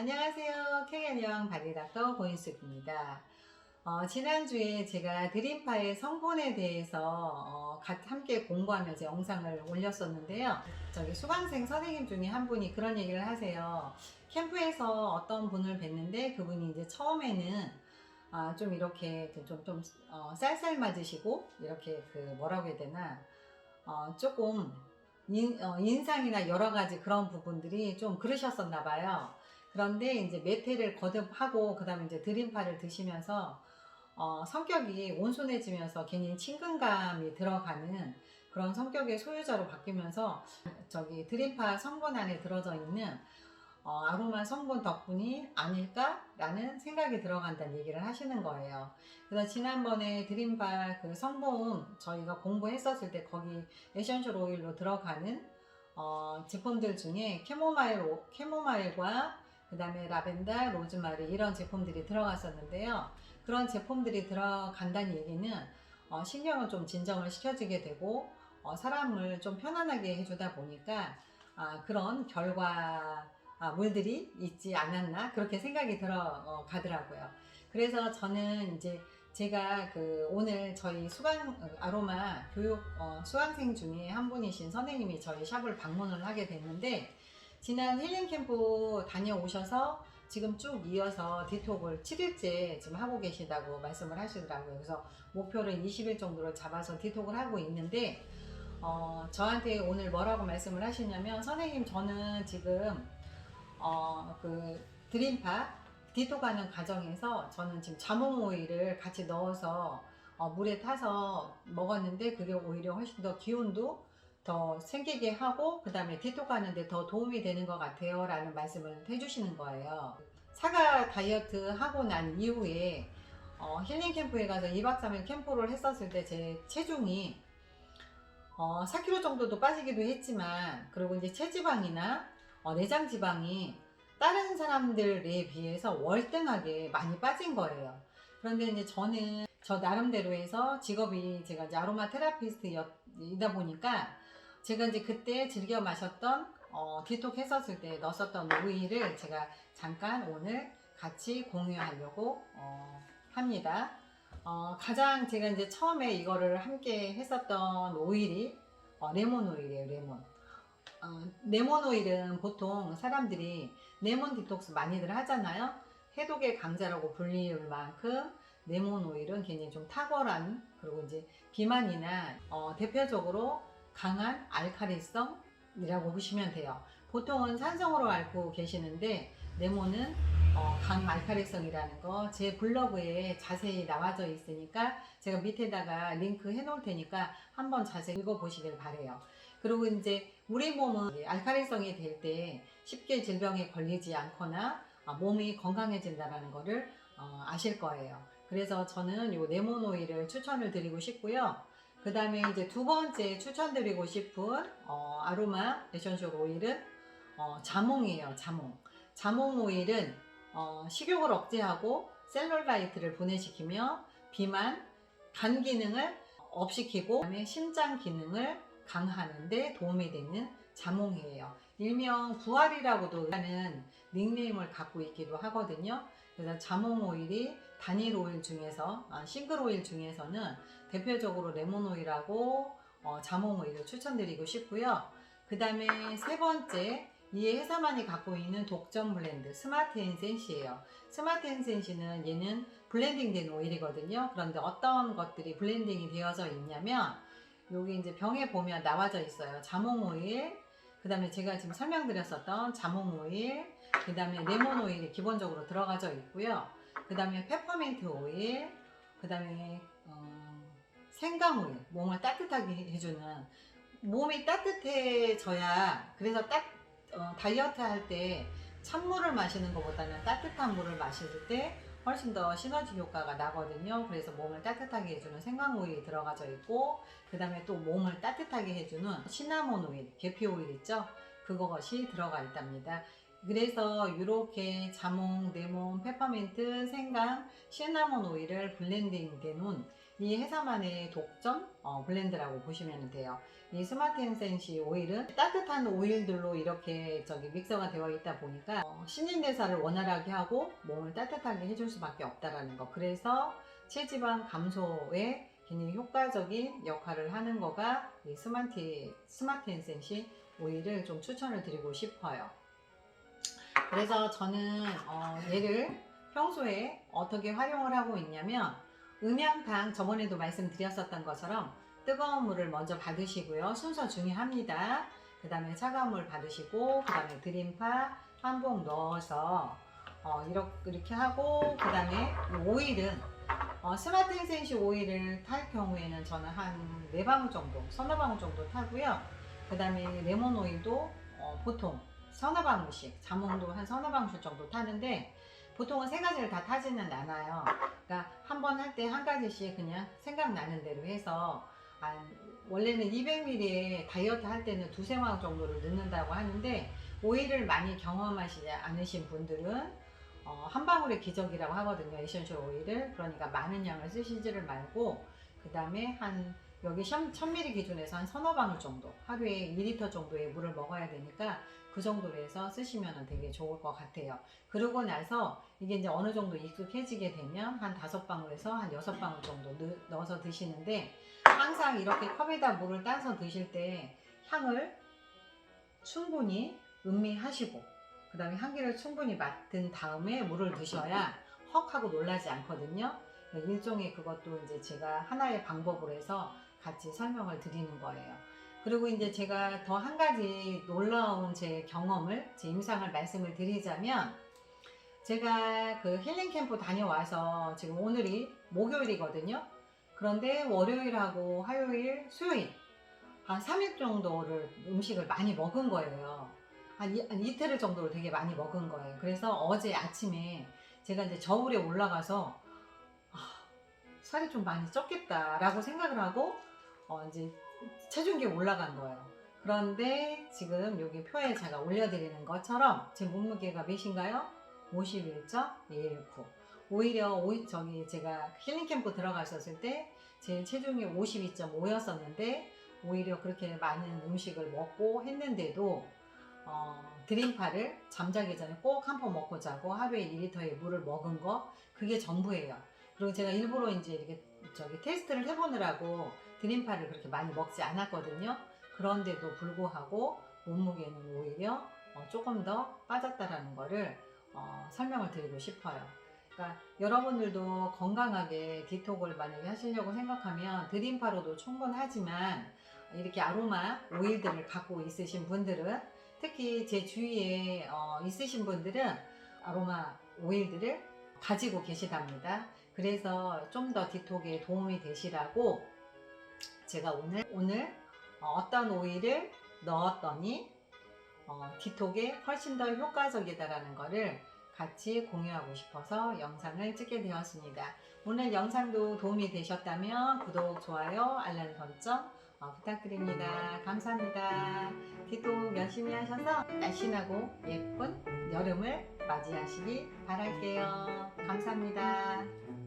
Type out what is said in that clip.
안녕하세요. 캥앤영 바디닥터 고인숙입니다. 어, 지난주에 제가 드림파의 성분에 대해서 어, 함께 공부하면서 영상을 올렸었는데요. 저기 수강생 선생님 중에 한 분이 그런 얘기를 하세요. 캠프에서 어떤 분을 뵀는데 그분이 이제 처음에는 아, 좀 이렇게 좀, 좀 어, 쌀쌀 맞으시고 이렇게 그 뭐라고 해야 되나 어, 조금 인, 어, 인상이나 여러 가지 그런 부분들이 좀 그러셨었나 봐요. 그런데 이제 메테를 거듭하고 그다음에 이제 드림파를 드시면서 어, 성격이 온순해지면서 괜히 친근감이 들어가는 그런 성격의 소유자로 바뀌면서 저기 드림파 성분 안에 들어져 있는 어, 아로마 성분 덕분이 아닐까라는 생각이 들어간다는 얘기를 하시는 거예요. 그래서 지난번에 드림파 그 성분 저희가 공부했었을 때 거기 에센셜 오일로 들어가는 어, 제품들 중에 캐모마일, 오- 캐모마일과 그 다음에 라벤더, 로즈마리 이런 제품들이 들어갔었는데요. 그런 제품들이 들어간다는 얘기는 어, 신경을 좀 진정을 시켜주게 되고 어, 사람을 좀 편안하게 해주다 보니까 아, 그런 결과 아, 물들이 있지 않았나 그렇게 생각이 들어 어, 가더라고요. 그래서 저는 이제 제가 그 오늘 저희 수강 어, 아로마 교육 어, 수강생 중에 한 분이신 선생님이 저희 샵을 방문을 하게 됐는데 지난 힐링 캠프 다녀오셔서 지금 쭉 이어서 디톡을 7일째 지금 하고 계시다고 말씀을 하시더라고요. 그래서 목표를 20일 정도로 잡아서 디톡을 하고 있는데 어, 저한테 오늘 뭐라고 말씀을 하시냐면 선생님 저는 지금 어, 그 드림파 디톡하는 과정에서 저는 지금 자몽 오일을 같이 넣어서 어, 물에 타서 먹었는데 그게 오히려 훨씬 더 기운도 더 생기게 하고 그 다음에 디톡하는데 더 도움이 되는 것 같아요 라는 말씀을 해주시는 거예요 사과 다이어트 하고 난 이후에 어, 힐링 캠프에 가서 2박 3일 캠프를 했었을 때 제 체중이 어, 4kg 정도도 빠지기도 했지만 그리고 이제 체지방이나 어, 내장 지방이 다른 사람들에 비해서 월등하게 많이 빠진 거예요. 그런데 이제 저는 저 나름대로 해서 직업이 제가 아로마 테라피스트이다 보니까 제가 이제 그때 즐겨 마셨던 어, 디톡 했었을 때 넣었었던 오일을 제가 잠깐 오늘 같이 공유하려고 어, 합니다. 어, 가장 제가 이제 처음에 이거를 함께 했었던 오일이 어, 레몬 오일이에요, 레몬. 어, 레몬 오일은 보통 사람들이 레몬 디톡스 많이들 하잖아요. 해독의 강자라고 불리울 만큼 레몬 오일은 굉장히 좀 탁월한 그리고 이제 비만이나 어, 대표적으로 강한 알카리성이라고 보시면 돼요. 보통은 산성으로 알고 계시는데 레몬은 어, 강 알카리성이라는 거 제 블로그에 자세히 나와져 있으니까 제가 밑에다가 링크 해 놓을 테니까 한번 자세히 읽어 보시길 바래요. 그리고 이제 우리 몸은 알카리성이 될 때 쉽게 질병에 걸리지 않거나 어, 몸이 건강해진다는 거를 어, 아실 거예요. 그래서 저는 요 레몬 오일을 추천을 드리고 싶고요. 그 다음에 이제 두 번째 추천드리고 싶은 어, 아로마 에센셜 오일은 어, 자몽이에요. 자몽. 자몽 오일은 어, 식욕을 억제하고 셀룰라이트를 분해시키며 비만, 간 기능을 업시키고 그다음에 심장 기능을 강화하는 데 도움이 되는 자몽이에요. 일명 부활이라고도 하는 닉네임을 갖고 있기도 하거든요. 그래서 자몽 오일이 단일 오일 중에서 아, 싱글 오일 중에서는 대표적으로 레몬 오일하고 어, 자몽 오일을 추천드리고 싶고요. 그 다음에 세 번째 이 회사만이 갖고 있는 독점 블렌드 스마트 엔센시예요. 스마트 엔센시는 얘는 블렌딩된 오일이거든요. 그런데 어떤 것들이 블렌딩이 되어져 있냐면 여기 이제 병에 보면 나와져 있어요. 자몽 오일, 그 다음에 제가 지금 설명드렸었던 자몽 오일, 그 다음에 레몬 오일이 기본적으로 들어가져 있고요. 그 다음에 페퍼민트 오일, 그 다음에 어, 생강 오일, 몸을 따뜻하게 해주는 몸이 따뜻해져야 그래서 딱 어, 다이어트 할 때 찬물을 마시는 것보다는 따뜻한 물을 마실 때 훨씬 더 시너지 효과가 나거든요. 그래서 몸을 따뜻하게 해주는 생강 오일이 들어가져 있고, 그 다음에 또 몸을 따뜻하게 해주는 시나몬 오일, 계피 오일 있죠? 그것이 들어가 있답니다. 그래서 이렇게 자몽, 레몬, 페퍼민트, 생강, 시나몬 오일을 블렌딩 돼 놓은 이 회사만의 독점 어, 블렌드라고 보시면 돼요. 이 스마트 엔센시 오일은 따뜻한 오일들로 이렇게 저기 믹서가 되어 있다 보니까 어, 신진대사를 원활하게 하고 몸을 따뜻하게 해줄 수밖에 없다라는 거. 그래서 체지방 감소에 굉장히 효과적인 역할을 하는 거가 이 스마트 스마트 엔센시 오일을 좀 추천을 드리고 싶어요. 그래서 저는 어, 얘를 평소에 어떻게 활용을 하고 있냐면 음양탕 저번에도 말씀드렸었던 것처럼 뜨거운 물을 먼저 받으시고요. 순서 중요합니다. 그 다음에 차가운 물 받으시고 그 다음에 드림파 한봉 넣어서 어, 이렇게, 이렇게 하고 그 다음에 오일은 어, 스마트 엔센시 오일을 탈 경우에는 저는 한네 방울 정도, 서너 방울 정도 타고요. 그 다음에 레몬 오일도 어, 보통 서너 방울씩, 자몽도 한 서너 방울 정도 타는데 보통은 세 가지를 다 타지는 않아요. 그러니까 한 번 할 때 한 가지씩 그냥 생각나는 대로 해서 한 원래는 200ml에 다이어트 할 때는 두세 방울 정도를 넣는다고 하는데 오일을 많이 경험하시지 않으신 분들은 어, 한 방울의 기적이라고 하거든요. 에센셜 오일을. 그러니까 많은 양을 쓰시지를 말고 그 다음에 한 여기 1000ml 기준에서 한 서너 방울 정도 하루에 2리터 정도의 물을 먹어야 되니까 그 정도로 해서 쓰시면 되게 좋을 것 같아요. 그러고 나서 이게 이제 어느 정도 익숙해지게 되면 한 다섯 방울에서 한 여섯 방울 정도 넣- 넣어서 드시는데 항상 이렇게 컵에다 물을 따서 드실 때 향을 충분히 음미하시고 그 다음에 향기를 충분히 맡은 다음에 물을 드셔야 헉 하고 놀라지 않거든요. 일종의 그것도 이제 제가 하나의 방법으로 해서 같이 설명을 드리는 거예요. 그리고 이제 제가 더 한 가지 놀라운 제 경험을, 제 임상을 말씀을 드리자면, 제가 그 힐링 캠프 다녀와서 지금 오늘이 목요일이거든요. 그런데 월요일하고 화요일, 수요일, 한 3일 정도를 음식을 많이 먹은 거예요. 한, 이, 한 이틀 정도를 되게 많이 먹은 거예요. 그래서 어제 아침에 제가 이제 저울에 올라가서 아, 살이 좀 많이 쪘겠다라고 생각을 하고 어, 이제 체중계 올라간 거예요. 그런데 지금 여기 표에 제가 올려드리는 것처럼 제 몸무게가 몇인가요? 51.19. 오히려 오, 저기 제가 힐링 캠프 들어갔었을 때 제 체중이 52.5였었는데 오히려 그렇게 많은 음식을 먹고 했는데도 어, 드림파를 잠자기 전에 꼭 한 번 먹고 자고 하루에 2리터의 물을 먹은 거 그게 전부예요. 그리고 제가 일부러 이제 이렇게 저기 테스트를 해보느라고 드림파를 그렇게 많이 먹지 않았거든요. 그런데도 불구하고 몸무게는 오히려 어, 조금 더 빠졌다라는 거를 어, 설명을 드리고 싶어요. 그러니까 여러분들도 건강하게 디톡을 만약에 하시려고 생각하면 드림파로도 충분하지만 이렇게 아로마 오일들을 갖고 있으신 분들은 특히 제 주위에 어, 있으신 분들은 아로마 오일들을 가지고 계시답니다. 그래서 좀 더 디톡에 도움이 되시라고 제가 오늘 오늘 어, 떤 오일을 넣었더니 어, 디톡에 훨씬 더 효과적이다라는 것을 같이 공유하고 싶어서 영상을 찍게 되었습니다. 오늘 영상도 도움이 되셨다면 구독, 좋아요, 알람 설정 어, 부탁드립니다. 감사합니다. 디톡 열심히 하셔서 날씬하고 예쁜 여름을 맞이하시기 바랄게요. 감사합니다.